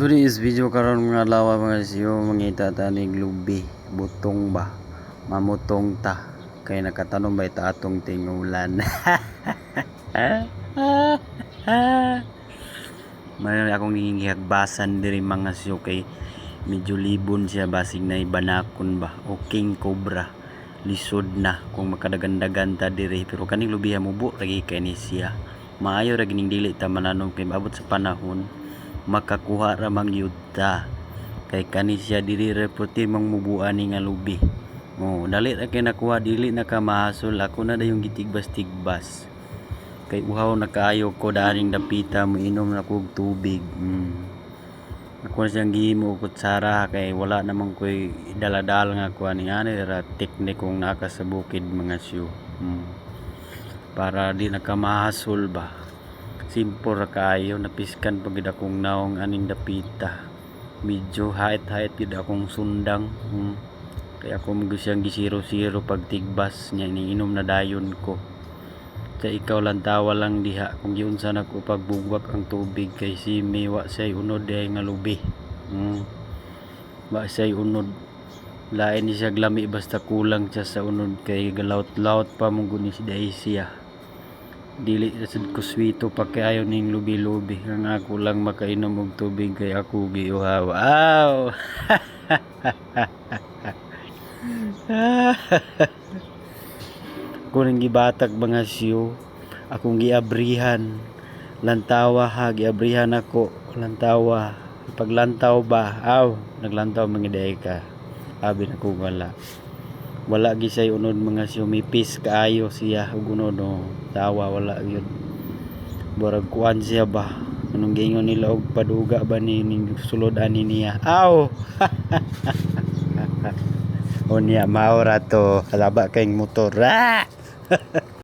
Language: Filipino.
Today's video karon mga lawa mga siyo mangita tanig lubi butong ba? Mamutong ta. Kay nakatanong ba ita atong tingulan? Mayroon akong ningihagbasan diri mga siyo kay medyo libon siya basig na ibanakon ba? O king cobra. Lisod na kung makadagandagan ta diri. Pero kaning lubiha mubo lagi kay ni siya. Maayo ra gining dili ta mananong kay maabot sa panahon makakuha ra mang yud ta kay kani siya dili reporti mang mubuan ni nga lubi. Mo dali ra kay nakuha dili na ka mahasol. Ako na dayong gitigbas-tigbas. Kay uhaw na kaayo ko daring dapita mo inom na kog tubig. Mm. ako na siyang gihimo og kutsara kay wala namang koy daladal nga kuha ni ani ra teknik kong naka sa bukid mga siyo. Mm. para di na ka mahasol ba simple ra kaayo napiskan pagid akong naong aning dapita. Medyo hait-hait gid akong sundang hmm. kaya ako mga siyang gisiro-siro pag tigbas niya iniinom na dayon ko. Kaya ikaw lang tawa lang diha kung giunsa na ko ang tubig kay si Miwa say unod ay nga lubi. Hmm. ba say unod. Lain ni siya glami basta kulang siya sa unod kay galawt-lawt pa mong guni si Daisy ah dili sad ko swito pa ning lubi-lubi. Ang ako lang makainom og tubig kay ako giuhaw. Aw! Kuning gibatag mga siyo akong giabrihan. Lantawa ha giabrihan ako. Lantawa. Paglantaw ba? Aw naglantaw mangiday ka. Abi na ko wala wala gisay unod mga siyo mipis kaayo siya ug unod no tawa wala yun burag kuan siya ba? Anong gingon nila og paduga ba ni ning sulod ani niya? Aw! O niya maura to. Kalaba kayong motor ah!